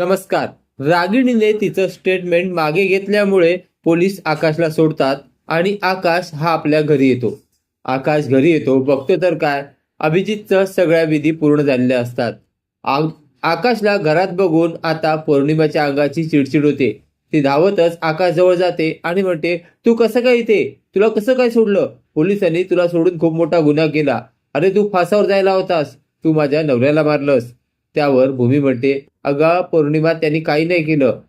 नमस्कार. रागिणीने तिचं स्टेटमेंट मागे घेतल्यामुळे पोलीस आकाशला सोडतात आणि आकाश हा आपल्या घरी येतो. आकाश घरी येतो बघतो तर काय? अभिजितचं सगळ्या विधी पूर्ण झालेल्या असतात. आकाशला घरात बघून आता पौर्णिमाच्या अंगाची चिडचिड होते. ती धावतच आकाश जवळ जाते आणि म्हणते तू कसं काय इथे? तुला कसं काय सोडलं? पोलिसांनी तुला सोडून खूप मोठा गुन्हा केला. अरे तू फासावर जायला होतास. तू माझ्या नवऱ्याला मारलंस. त्यावर भूमी म्हणते अगा पौर्णिमा त्यांनी काही नाही केलं.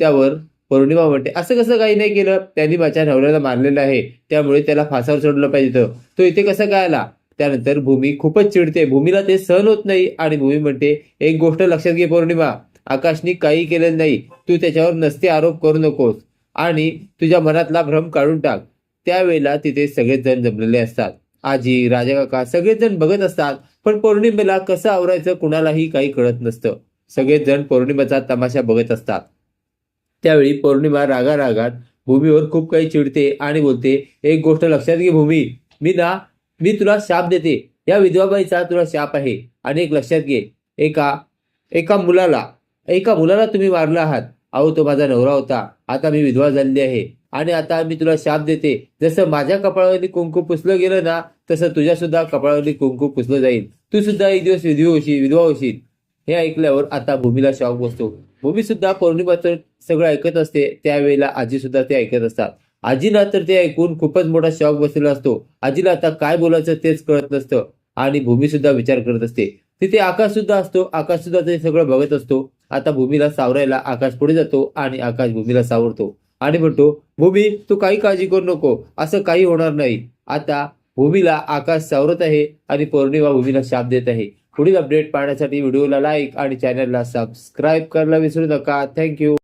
त्यावर पौर्णिमा म्हणते असं कसं काही नाही केलं? त्यांनी माझ्या नवऱ्याला मारलेलं आहे. त्यामुळे त्याला फासावर सोडलं पाहिजे तो इथे कसं काय आला? त्यानंतर भूमी खूपच चिडते. भूमीला ते सहन होत नाही आणि भूमी म्हणते एक गोष्ट लक्षात घे पौर्णिमा. आकाशनी काही केलं नाही. तू त्याच्यावर नसते आरोप करू नकोस. आणि तुझ्या मनातला भ्रम काढून टाक. त्यावेळेला तिथे सगळेच जण जमलेले असतात. आजी राजा काका सगळेजण बघत असतात पण पौर्णिमेला कसं आवरायचं कुणालाही काही कळत नसतं. सगळेजण पौर्णिमेचा तमाशा बघत असतात. त्यावेळी पौर्णिमा रागा रागात भूमीवर खूप काही चिडते आणि बोलते एक गोष्ट लक्षात घे भूमी मी ना मी तुला शाप देते. या विधवाबाईचा तुला शाप आहे आणि एक लक्षात घे एका एका मुलाला एका मुलाला तुम्ही मारला आहात. अहो तो माझा नवरा होता. आता मी विधवा झालेली आहे. आणि आता मी तुला शाप देते. जसं माझ्या कपाळावरती कुंकू पुसलं गेलं ना तसं तुझ्या सुद्धा कपाळावरती कुंकू पुसलं जाईल. तू सुद्धा एक दिवस विधवा होशील विधवा होशील. हे ऐकल्यावर आता भूमीला शॉक बसतो. भूमी सुद्धा पौर्णिमाचं सगळं ऐकत असते. त्यावेळेला आजी सुद्धा ते ऐकत असतात. आजीला तर ते ऐकून खूपच मोठा शॉक बसलेला असतो. आजीला आता काय बोलायचं तेच कळत नसतं आणि भूमी सुद्धा विचार करत असते. तिथे आकाश सुद्धा असतो. आकाश सुद्धा ते सगळं बघत असतो. आता भूमीला सावरायला आकाश पुढे जातो आणि आकाश भूमीला सावरतो. आणि म्हणतो भूमी तू काही काळजी करू नको. असं काही होणार नाही. आता भूमीला आकाश सावरत आहे आणि पौर्णिमा भूमीला शाप देत आहे. पुढील अपडेट पाहण्यासाठी व्हिडिओला लाईक आणि चॅनलला सबस्क्राईब करायला विसरू नका. थँक्यू